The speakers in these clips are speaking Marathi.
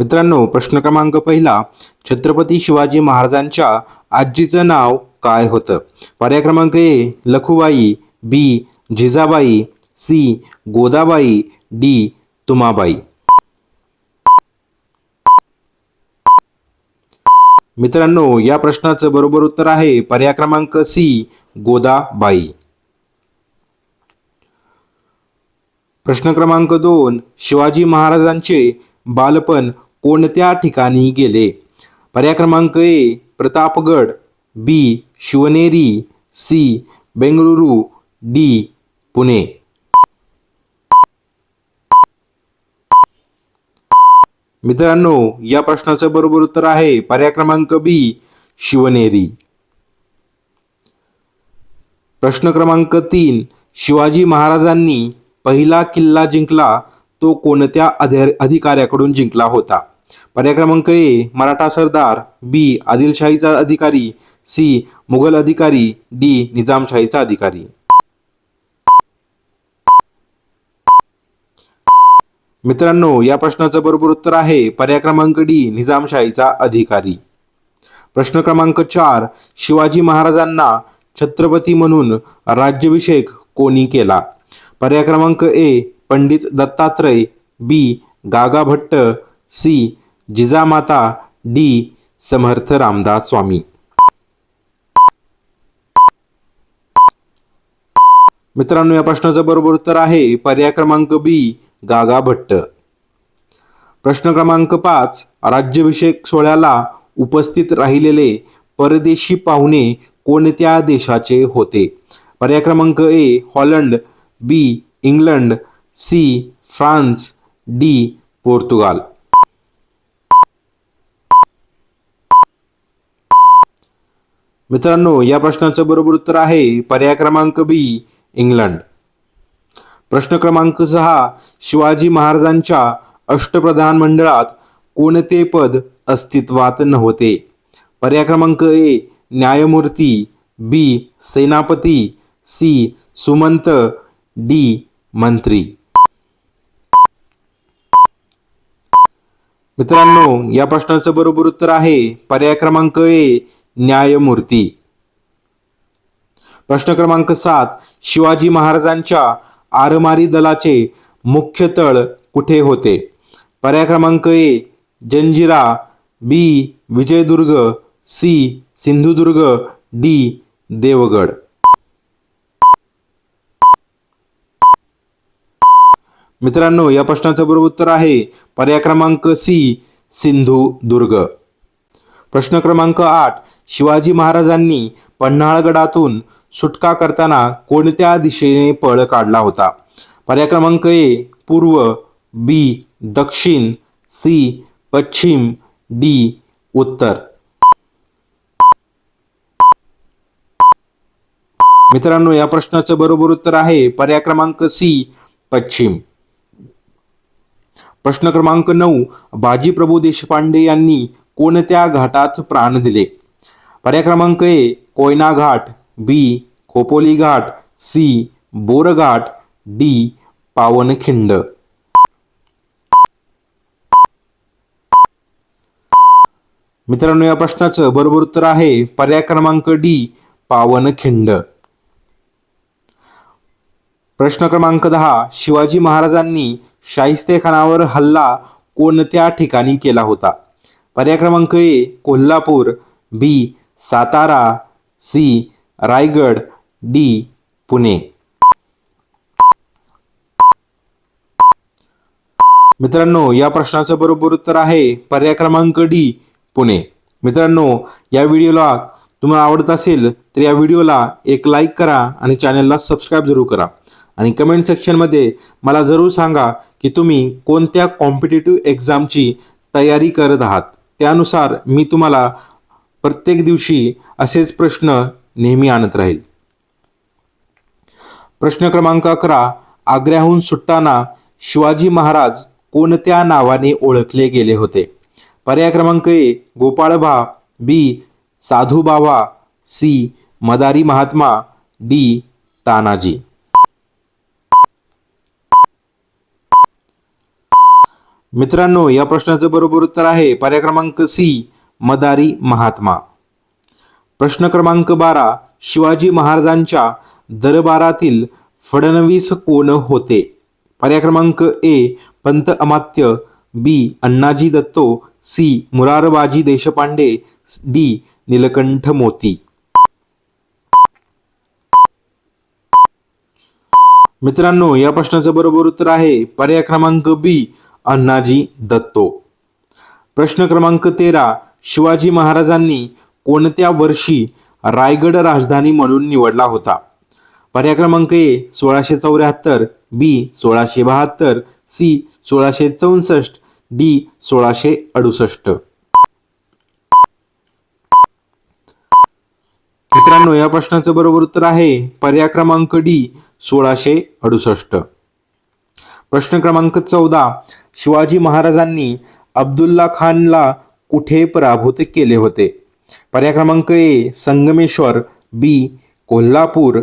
मित्रांनो प्रश्न क्रमांक पहिला छत्रपती शिवाजी महाराजांच्या आजीचं नाव काय होतं? पर्याय क्रमांक A Lakhubai B Jijabai C Godabai D Tumabai. मित्रांनो या प्रश्नाचं बरोबर उत्तर आहे पर्याय क्रमांक सी गोदाबाई. प्रश्न क्रमांक दोन शिवाजी महाराजांचे बालपण कोणत्या ठिकाणी गेले? पर्याय क्रमांक A Pratapgad B Shivneri C Bengaluru D Pune. मित्रांनो या प्रश्नाचं बरोबर उत्तर आहे पर्याय क्रमांक बी शिवनेरी. प्रश्न क्रमांक तीन शिवाजी महाराजांनी पहिला किल्ला जिंकला तो कोणत्या अधिकाऱ्याकडून जिंकला होता? पर्याय क्रमांक ए मराठा सरदार बी आदिलशाहीचा अधिकारी सी मुघल अधिकारी डी निजामशाहीचा अधिकारी. मित्रांनो या प्रश्नाचं बरोबर उत्तर आहे. पर्याय क्रमांक डी निजामशाहीचा अधिकारी. प्रश्न क्रमांक चार शिवाजी महाराजांना छत्रपती म्हणून राज्याभिषेक कोणी केला? पर्याय क्रमांक A Pandit Dattatray B Gaga Bhatt C Jijamata D. Samarth Ramdas Swami. मित्रांनो या प्रश्नाचं बरोबर उत्तर आहे पर्याय क्रमांक बी गागा भट्ट. प्रश्न क्रमांक पाच राज्याभिषेक सोहळ्याला उपस्थित राहिलेले परदेशी पाहुणे कोणत्या देशाचे होते? पर्याय क्रमांक A Holland B England C France D Portugal. मित्रांनो या प्रश्नाचं बरोबर उत्तर आहे पर्याय क्रमांक बी इंग्लंड. प्रश्न क्रमांक सहा शिवाजी महाराजांच्या अष्टप्रधान मंडळात कोणते पद अस्तित्वात नव्हते? पर्याय क्रमांक ए न्यायमूर्ती बी सेनापती सी सुमंत डी मंत्री. मित्रांनो या प्रश्नाचं बरोबर उत्तर आहे पर्याय क्रमांक ए न्यायमूर्ती. प्रश्न क्रमांक सात शिवाजी महाराजांच्या आरमारी दलाचे मुख्य तळ कुठे होते? पर्याय क्रमांक A Janjira B Vijaydurg C Sindhudurg D Devgad. मित्रांनो या प्रश्नाचं बरोबर उत्तर आहे पर्याय क्रमांक सी सिंधुदुर्ग. प्रश्न क्रमांक आठ शिवाजी महाराजांनी पन्हाळगडातून सुटका करताना कोणत्या दिशेने पळ काढला होता? पर्याय क्रमांक ए पूर्व बी दक्षिण सी पश्चिम डी उत्तर. मित्रांनो या प्रश्नाचं बरोबर उत्तर आहे पर्याय क्रमांक सी पश्चिम. प्रश्न क्रमांक नऊ बाजीप्रभू देशपांडे यांनी कोणत्या घाटात प्राण दिले? पर्याय क्रमांक A Koyna Ghat B Khopoli Ghat C Borghat D Pavankhind. मित्रांनो या प्रश्नाचं बरोबर उत्तर आहे पर्याय क्रमांक डी पावनखिंड. प्रश्न क्रमांक दहा शिवाजी महाराजांनी शाहिस्तेखानावर हल्ला कोणत्या ठिकाणी केला होता? पर्याय क्रमांक A Kolhapur B Satara C Raigad D Pune. मित्रांनो या प्रश्नाचं बरोबर उत्तर आहे पर्याय क्रमांक डी पुणे. मित्रांनो या व्हिडिओला तुम्हाला आवडत असेल तर या व्हिडिओला एक लाईक करा आणि चॅनलला सबस्क्राईब जरूर करा. आणि कमेंट सेक्शनमध्ये मला जरूर सांगा की तुम्ही कोणत्या कॉम्पिटेटिव्ह एक्झामची तयारी करत आहात. त्यानुसार मी तुम्हाला प्रत्येक दिवशी असेच प्रश्न नेहमी आणत राहील. प्रश्न क्रमांक अकरा आग्र्याहून सुटताना शिवाजी महाराज कोणत्या नावाने ओळखले गेले होते? पर्याय क्रमांक ए गोपाळभा बी साधूबाबा सी मदारी महात्मा डी तानाजी. मित्रांनो या प्रश्नाचं बरोबर उत्तर आहे. पर्याय क्रमांक सी मदारी महात्मा. प्रश्न क्रमांक बारा. शिवाजी महाराजांच्या दरबारातील फडणवीस कोण होते? पर्याय क्रमांक A. Pant Amatya B. Annaji Datto C. Murarbaji Deshpande D. Nilkanth Moti. मित्रांनो या प्रश्नाचं बरोबर उत्तर आहे पर्याय क्रमांक बी. अण्णाजी दत्तो. प्रश्न क्रमांक तेरा. शिवाजी महाराजांनी कोणत्या वर्षी रायगड राजधानी म्हणून निवडला होता? पर्याय क्रमांक ए सोळाशे चौऱ्याहत्तर बी सोळाशे बहात्तर सी सोळाशे चौसष्ट डी सोळाशे अडुसष्ट. मित्रांनो या प्रश्नाचं बरोबर उत्तर आहे पर्याय क्रमांक डी सोळाशे अडुसष्ट. प्रश्न क्रमांक चौदा शिवाजी महाराजांनी अब्दुल्ला खानला कुठे पराभूत केले होते? पर्याय क्रमांक A Sangameshwar B Kolhapur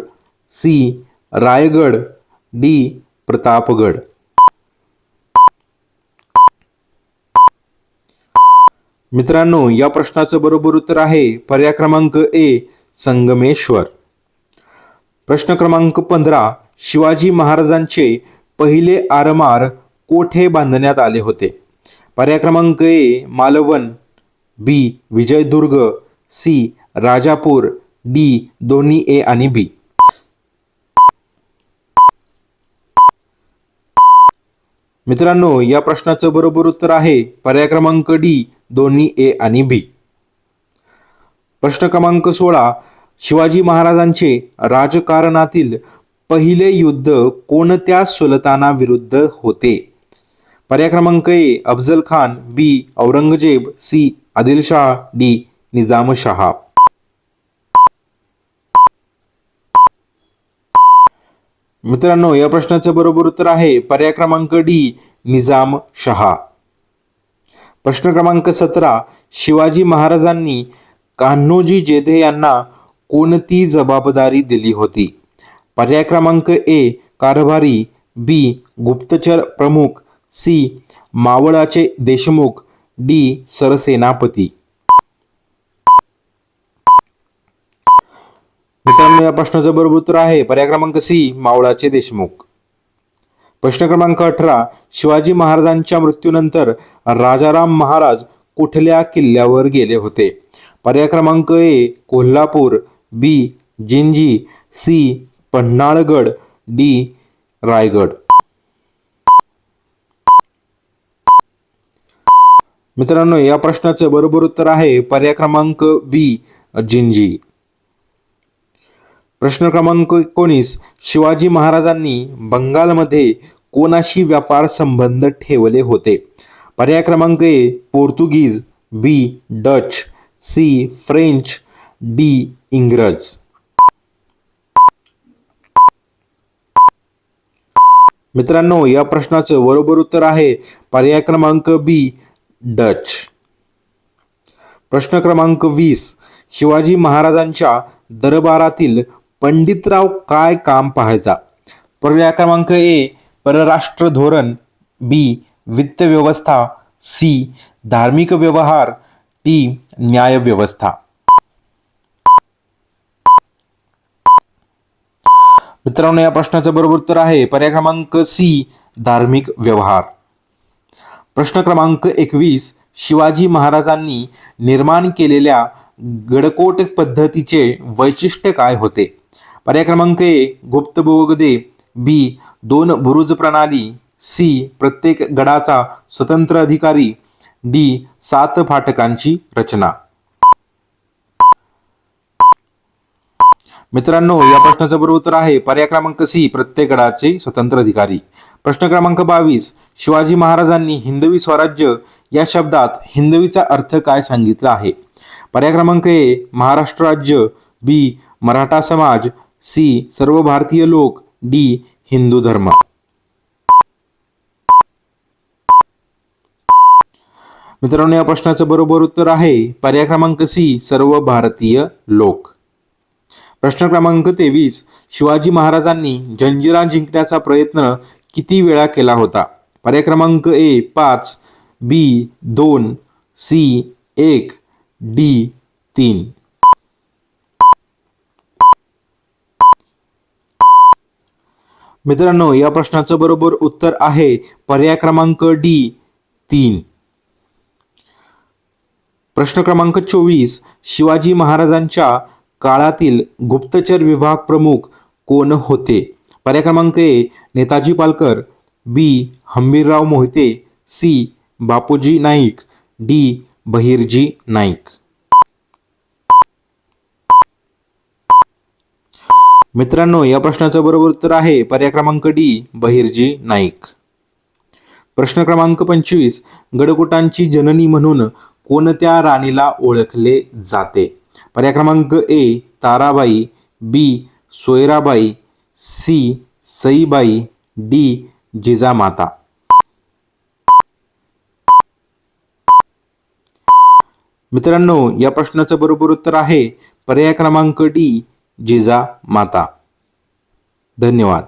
C Raigad D Pratapgad. मित्रांनो या प्रश्नाचं बरोबर उत्तर आहे पर्याय क्रमांक ए संगमेश्वर. प्रश्न क्रमांक पंधरा शिवाजी महाराजांचे पहिले आरमार कोठे बांधण्यात आले होते? पर्याय क्रमांक A Malvan B Vijaydurg C Rajapur D दोन्ही ए आणि बी. मित्रांनो या प्रश्नाचं बरोबर उत्तर आहे पर्याय क्रमांक डी दोन्ही ए आणि बी. प्रश्न क्रमांक सोळा शिवाजी महाराजांचे राजकारणातील पहिले युद्ध कोणत्या सुलतानाविरुद्ध होते? पर्याय क्रमांक A Afzal Khan B. Aurangzeb C. Adilshah D. Nizamshah मित्रांनो या प्रश्नाचं बरोबर उत्तर आहे पर्याय क्रमांक डी. निजाम शहा. प्रश्न क्रमांक सतरा. शिवाजी महाराजांनी कान्होजी जेधे यांना कोणती जबाबदारी दिली होती? पर्याय क्रमांक ए. कारभारी बी. गुप्तचर प्रमुख सी. मावळाचे देशमुख डी. सरसेनापती. मित्रांनो या प्रश्नाचं बरोबर उत्तर आहे. पर्याय क्रमांक सी मावळाचे देशमुख. प्रश्न क्रमांक अठरा शिवाजी महाराजांच्या मृत्यूनंतर राजाराम महाराज कुठल्या किल्ल्यावर गेले होते? पर्याय क्रमांक A Kolhapur B Jinji C Panhalgad D Raigad. मित्रांनो या प्रश्नाचं बरोबर उत्तर आहे पर्याय क्रमांक बी जिंजी. प्रश्न क्रमांक एकोणीस शिवाजी महाराजांनी बंगालमध्ये कोणाशी व्यापार संबंध ठेवले होते? पर्याय क्रमांक A Portuguese. B Dutch. C French. D इंग्रज. मित्रांनो या प्रश्नाचं बरोबर उत्तर आहे पर्याय क्रमांक बी डच. प्रश्न क्रमांक वीस. शिवाजी महाराजांच्या दरबारातील पंडितराव काय काम पाहायचा? पर्याय क्रमांक ए परराष्ट्र धोरण. बी वित्त व्यवस्था. सी धार्मिक व्यवहार. टी न्याय व्यवस्था. मित्रांनो या प्रश्नाचं बरोबर उत्तर आहे. पर्याय क्रमांक सी धार्मिक व्यवहार. प्रश्न क्रमांक एकवीस शिवाजी महाराजांनी निर्माण केलेल्या गडकोट पद्धतीचे वैशिष्ट्य काय होते? पर्याय क्रमांक ए गुप्त बोगदे बी दोन बुरुज प्रणाली सी प्रत्येक गडाचा स्वतंत्र अधिकारी डी सात फाटकांची रचना. मित्रांनो या प्रश्नाचं बरोबर उत्तर आहे पर्याय क्रमांक सी प्रत्येक गडाचे स्वतंत्र अधिकारी. प्रश्न क्रमांक बावीस शिवाजी महाराजांनी हिंदवी स्वराज्य या शब्दात हिंदवीचा अर्थ काय सांगितला आहे? पर्याय क्रमांक ए महाराष्ट्र राज्य बी मराठा समाज सी सर्व भारतीय लोक डी हिंदू धर्म. मित्रांनो या प्रश्नाचं बरोबर उत्तर आहे पर्याय क्रमांक सी सर्व भारतीय लोक. प्रश्न क्रमांक तेवीस शिवाजी महाराजांनी जंजिरा जिंकण्याचा प्रयत्न किती वेळा केला होता? पर्याय क्रमांक ए पाच बी दोन सी एक डी तीन. मित्रांनो या प्रश्नाचं बरोबर उत्तर आहे पर्याय क्रमांक डी तीन. प्रश्न क्रमांक चोवीस शिवाजी महाराजांच्या काळातील गुप्तचर विभाग प्रमुख कोण होते? पर्याय क्रमांक A Netaji Palkar B Hambirrao Mohite C Bapuji Naik D Bahirji Naik. मित्रांनो या प्रश्नाचं बरोबर उत्तर आहे पर्याय क्रमांक डी बहिर्जी नाईक. प्रश्न क्रमांक पंचवीस गडकोटांची जननी म्हणून कोणत्या राणीला ओळखले जाते? पर्याय क्रमांक A Tarabai B Soyrabai C Saibai D Jijamata. मित्रांनो या प्रश्नाचं बरोबर उत्तर आहे पर्याय क्रमांक डी जिजा माता धन्यवाद.